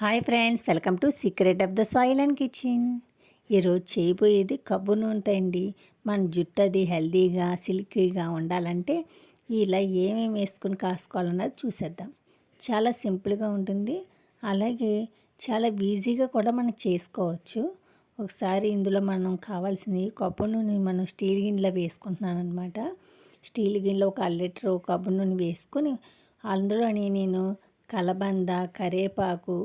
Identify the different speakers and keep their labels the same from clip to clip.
Speaker 1: Hi friends welcome to secret of the soil and kitchen. ఈరోజు చేయబోయేది కబ్బు నూనెతో అండి. మన జుట్టు అది హెల్దీగా సిల్కీగా ఉండాలంటే ఇలా ఏమేమి వేసుకుని కాసుకోవాలన్నది చూసేద్దాం. చాలా సింపుల్గా ఉంటుంది. అలాగే చాలా ఈజీగా కూడా మనం చేసుకోవచ్చు. ఒకసారి ఇందులో మనం కావాల్సింది కబ్బు నూనె మనం స్టీల్ గిన్నెలో వేసుకుంటున్నాను అనమాట స్టీల్ గిన్నెలో ఒక అర లీటర్ కబ్బు నూనె వేసుకొని అందులోని నేను కలబంద కరేపాకు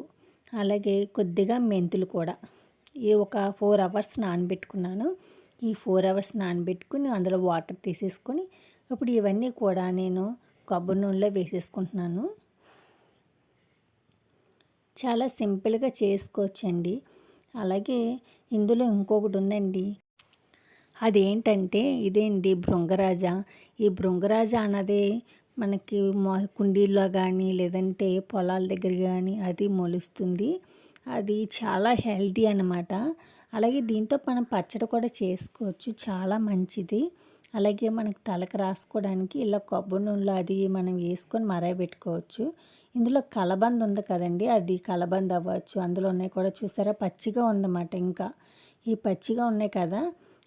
Speaker 1: అలాగే కొద్దిగా మెంతులు కూడా. ఈ ఒక ఫోర్ అవర్స్ నానబెట్టుకున్నాను. ఈ ఫోర్ అవర్స్ నానబెట్టుకుని అందులో వాటర్ తీసేసుకొని ఇప్పుడు ఇవన్నీ కూడా నేను కొబ్బరి నూనెలో వేసేసుకుంటున్నాను. చాలా సింపుల్గా చేసుకోవచ్చండి. అలాగే ఇందులో ఇంకొకటి ఉందండి. అదేంటంటే ఇదేంటి భృంగరాజ ఈ భృంగరాజ అన్నది మనకి కుండీల్లో కానీ లేదంటే పొలాల దగ్గర కానీ అది మొలుస్తుంది. అది చాలా హెల్తీ అనమాట అలాగే దీంతో మనం పచ్చడి కూడా చేసుకోవచ్చు. చాలా మంచిది. అలాగే మనకు తలకు రాసుకోవడానికి ఇలా కొబ్బరి నూనెలో అది మనం వేసుకొని మరగబెట్టుకోవచ్చు. ఇందులో కలబంద ఉంది కదండి అది కలబంద అవ్వచ్చు. అందులో ఉన్నాయి కూడా చూసారా? పచ్చిగా ఉందన్నమాట ఇంకా. ఈ పచ్చిగా ఉన్నాయి కదా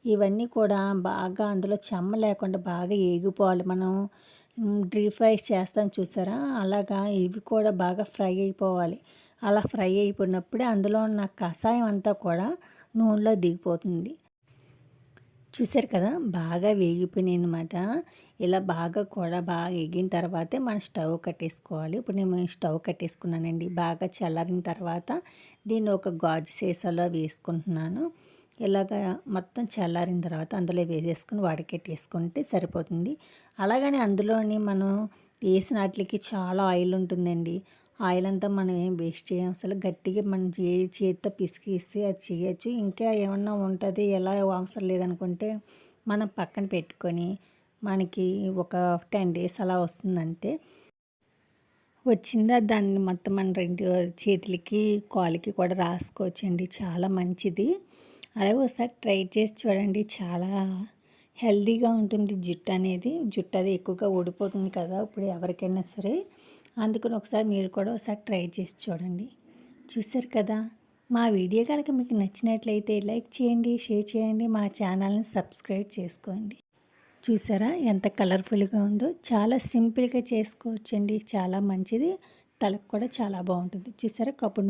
Speaker 1: ఇవన్నీ కూడా బాగా అందులో చెమ్మ లేకుండా బాగా ఏగిపోవాలి మనం. డీప్ ఫ్రై చేస్తాను చూసారా? అలాగా ఇవి కూడా బాగా ఫ్రై అయిపోవాలి. అలా ఫ్రై అయిపోయినప్పుడే అందులో ఉన్న కషాయం అంతా కూడా నూనెలో దిగిపోతుంది. చూసారు కదా? బాగా వేగిపోయినాయి అనమాట ఇలా బాగా కూడా బాగా ఎగిన తర్వాతే మనం స్టవ్ కట్టేసుకోవాలి. ఇప్పుడు నేను స్టవ్ కట్టేసుకున్నానండి. బాగా చల్లారిన తర్వాత దీన్ని ఒక గాజు సీసాలో వేసుకుంటున్నాను. ఇలాగ మొత్తం చల్లారిన తర్వాత అందులో వేసేసుకుని వడకెట్టేసుకుంటే సరిపోతుంది. అలాగని అందులోని మనం వేసిన వాటికి చాలా ఆయిల్ ఉంటుందండి. ఆయిల్ అంతా మనం ఏం వేస్ట్ చేయం అసలు గట్టిగా మనం ఏ చేతితో పిసికిస్తే అది చేయొచ్చు. ఇంకా ఏమన్నా ఉంటుంది ఎలా అవసరం లేదనుకుంటే మనం పక్కన పెట్టుకొని మనకి ఒక టెన్ డేస్ అలా వస్తుందంతే. వచ్చిందా దాన్ని మొత్తం మన రెండు చేతులకి కాలుకి కూడా రాసుకోవచ్చండి. చాలా మంచిది. అలాగే ఒకసారి ట్రై చేసి చూడండి. చాలా హెల్దీగా ఉంటుంది జుట్టు అనేది. జుట్టు అది ఎక్కువగా ఊడిపోతుంది కదా ఇప్పుడు ఎవరికైనా సరే. అందుకని ఒకసారి మీరు కూడా ఒకసారి ట్రై చేసి చూడండి. చూసారు కదా? మా వీడియో కనుక మీకు నచ్చినట్లయితే లైక్ చేయండి షేర్ చేయండి మా ఛానల్ని సబ్స్క్రైబ్ చేసుకోండి. చూసారా ఎంత కలర్ఫుల్గా ఉందో. చాలా సింపుల్గా చేసుకోవచ్చండి. చాలా మంచిది. తలకు కూడా చాలా బాగుంటుంది. చూసారా కప్పు